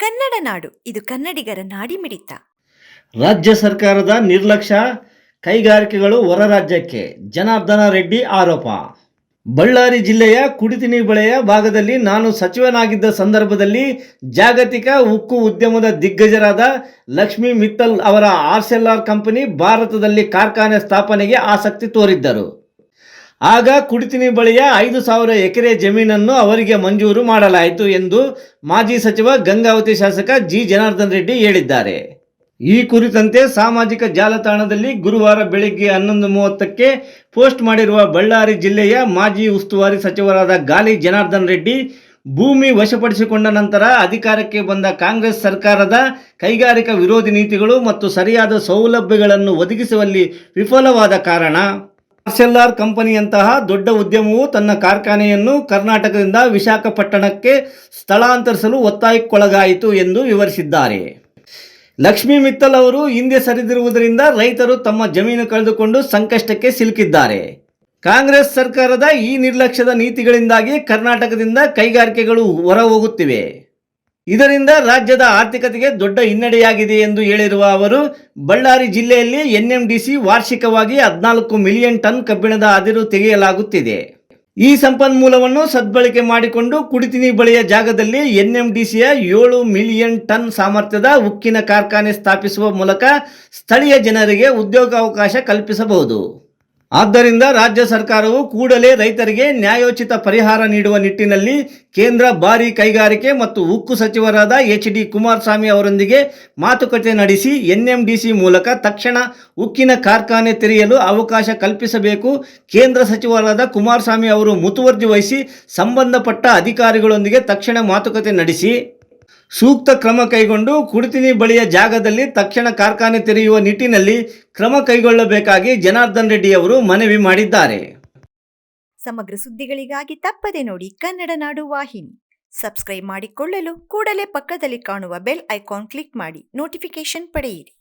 ಕನ್ನಡ ನಾಡು. ಇದು ಕನ್ನಡಿಗರ ನಾಡಿಮಿಡಿತ. ರಾಜ್ಯ ಸರ್ಕಾರದ ನಿರ್ಲಕ್ಷ್ಯ ಕೈಗಾರಿಕೆಗಳು ಹೊರ ರಾಜ್ಯಕ್ಕೆ. ಜನಾರ್ದನ ರೆಡ್ಡಿ ಆರೋಪ. ಬಳ್ಳಾರಿ ಜಿಲ್ಲೆಯ ಕುಡಿತಿನಿ ಬಳೆಯ ಭಾಗದಲ್ಲಿ ನಾನು ಸಚಿವನಾಗಿದ್ದ ಸಂದರ್ಭದಲ್ಲಿ ಜಾಗತಿಕ ಉಕ್ಕು ಉದ್ಯಮದ ದಿಗ್ಗಜರಾದ ಲಕ್ಷ್ಮಿ ಮಿತ್ತಲ್ ಅವರ ಆರ್ಸೆಲ್ಆರ್ ಕಂಪನಿ ಭಾರತದಲ್ಲಿ ಕಾರ್ಖಾನೆ ಸ್ಥಾಪನೆಗೆ ಆಸಕ್ತಿ ತೋರಿದ್ದರು. ಆಗ ಕುಡಿತಿನಿ ಬಳಿಯ ಐದು ಸಾವಿರ ಎಕರೆ ಜಮೀನನ್ನು ಅವರಿಗೆ ಮಂಜೂರು ಮಾಡಲಾಯಿತು ಎಂದು ಮಾಜಿ ಸಚಿವ, ಗಂಗಾವತಿ ಶಾಸಕ ಜಿ. ಜನಾರ್ದನ್ ರೆಡ್ಡಿ ಹೇಳಿದ್ದಾರೆ. ಈ ಕುರಿತಂತೆ ಸಾಮಾಜಿಕ ಜಾಲತಾಣದಲ್ಲಿ ಗುರುವಾರ ಬೆಳಗ್ಗೆ ಹನ್ನೊಂದು ಮೂವತ್ತಕ್ಕೆ ಪೋಸ್ಟ್ ಮಾಡಿರುವ ಬಳ್ಳಾರಿ ಜಿಲ್ಲೆಯ ಮಾಜಿ ಉಸ್ತುವಾರಿ ಸಚಿವರಾದ ಗಾಲಿ ಜನಾರ್ದನ್ ರೆಡ್ಡಿ ಭೂಮಿ ವಶಪಡಿಸಿಕೊಂಡ ನಂತರ ಅಧಿಕಾರಕ್ಕೆ ಬಂದ ಕಾಂಗ್ರೆಸ್ ಸರ್ಕಾರದ ಕೈಗಾರಿಕಾ ವಿರೋಧಿ ನೀತಿಗಳು ಮತ್ತು ಸರಿಯಾದ ಸೌಲಭ್ಯಗಳನ್ನು ಒದಗಿಸುವಲ್ಲಿ ವಿಫಲವಾದ ಕಾರಣ ಆರ್ಸೆಲ್ಆರ್ ಕಂಪನಿಯಂತಹ ದೊಡ್ಡ ಉದ್ಯಮವು ತನ್ನ ಕಾರ್ಖಾನೆಯನ್ನು ಕರ್ನಾಟಕದಿಂದ ವಿಶಾಖಪಟ್ಟಣಕ್ಕೆ ಸ್ಥಳಾಂತರಿಸಲು ಒತ್ತಾಯಕ್ಕೊಳಗಾಯಿತು ಎಂದು ವಿವರಿಸಿದ್ದಾರೆ. ಲಕ್ಷ್ಮೀ ಮಿತ್ತಲ್ ಅವರು ಹಿಂದೆ ಸರಿದಿರುವುದರಿಂದ ರೈತರು ತಮ್ಮ ಜಮೀನು ಕಳೆದುಕೊಂಡು ಸಂಕಷ್ಟಕ್ಕೆ ಸಿಲುಕಿದ್ದಾರೆ. ಕಾಂಗ್ರೆಸ್ ಸರ್ಕಾರದ ಈ ನಿರ್ಲಕ್ಷ್ಯದ ನೀತಿಗಳಿಂದಾಗಿ ಕರ್ನಾಟಕದಿಂದ ಕೈಗಾರಿಕೆಗಳು ಹೊರ ಹೋಗುತ್ತಿವೆ ಇದರಿಂದ ರಾಜ್ಯದ ಆರ್ಥಿಕತೆಗೆ ದೊಡ್ಡ ಹಿನ್ನಡೆಯಾಗಿದೆ ಎಂದು ಹೇಳಿರುವ ಅವರು, ಬಳ್ಳಾರಿ ಜಿಲ್ಲೆಯಲ್ಲಿ ಎನ್ಎಂಡಿಸಿ ವಾರ್ಷಿಕವಾಗಿ ಹದಿನಾಲ್ಕು ಮಿಲಿಯನ್ ಟನ್ ಕಬ್ಬಿಣದ ಅದಿರು ತೆಗೆಯಲಾಗುತ್ತಿದೆ. ಈ ಸಂಪನ್ಮೂಲವನ್ನು ಸದ್ಬಳಕೆ ಮಾಡಿಕೊಂಡು ಕುಡಿತಿನಿ ಬಳಿಯ ಜಾಗದಲ್ಲಿ ಎನ್ಎಂಡಿಸಿಯ ಏಳು ಮಿಲಿಯನ್ ಟನ್ ಸಾಮರ್ಥ್ಯದ ಉಕ್ಕಿನ ಕಾರ್ಖಾನೆ ಸ್ಥಾಪಿಸುವ ಮೂಲಕ ಸ್ಥಳೀಯ ಜನರಿಗೆ ಉದ್ಯೋಗಾವಕಾಶ ಕಲ್ಪಿಸಬಹುದು. ಆದ್ದರಿಂದ ರಾಜ್ಯ ಸರ್ಕಾರವು ಕೂಡಲೇ ರೈತರಿಗೆ ನ್ಯಾಯೋಚಿತ ಪರಿಹಾರ ನೀಡುವ ನಿಟ್ಟಿನಲ್ಲಿ ಕೇಂದ್ರ ಭಾರಿ ಕೈಗಾರಿಕೆ ಮತ್ತು ಉಕ್ಕು ಸಚಿವರಾದ ಎಚ್ ಡಿ ಕುಮಾರಸ್ವಾಮಿ ಅವರೊಂದಿಗೆ ಮಾತುಕತೆ ನಡೆಸಿ ಎನ್ಎಂಡಿಸಿ ಮೂಲಕ ತಕ್ಷಣ ಉಕ್ಕಿನ ಕಾರ್ಖಾನೆ ತೆರೆಯಲು ಅವಕಾಶ ಕಲ್ಪಿಸಬೇಕು. ಕೇಂದ್ರ ಸಚಿವರಾದ ಕುಮಾರಸ್ವಾಮಿ ಅವರು ಮುತುವರ್ಜಿ ವಹಿಸಿ ಸಂಬಂಧಪಟ್ಟ ಅಧಿಕಾರಿಗಳೊಂದಿಗೆ ತಕ್ಷಣ ಮಾತುಕತೆ ನಡೆಸಿ. ಸೂಕ್ತ ಕ್ರಮ ಕೈಗೊಂಡು ಕುಡಿತಿನಿ ಬಳಿಯ ಜಾಗದಲ್ಲಿ ತಕ್ಷಣ ಕಾರ್ಖಾನೆ ತೆರೆಯುವ ನಿಟ್ಟಿನಲ್ಲಿ ಕ್ರಮ ಕೈಗೊಳ್ಳಬೇಕಾಗಿ ಜನಾರ್ದನ್ ರೆಡ್ಡಿ ಅವರು ಮನವಿ ಮಾಡಿದ್ದಾರೆ. ಸಮಗ್ರ ಸುದ್ದಿಗಳಿಗಾಗಿ ತಪ್ಪದೆ ನೋಡಿ ಕನ್ನಡ ನಾಡು ವಾಹಿನಿ. ಸಬ್ಸ್ಕ್ರೈಬ್ ಮಾಡಿಕೊಳ್ಳಲು ಕೂಡಲೇ ಪಕ್ಕದಲ್ಲಿ ಕಾಣುವ ಬೆಲ್ ಐಕಾನ್ ಕ್ಲಿಕ್ ಮಾಡಿ ನೋಟಿಫಿಕೇಶನ್ ಪಡೆಯಿರಿ.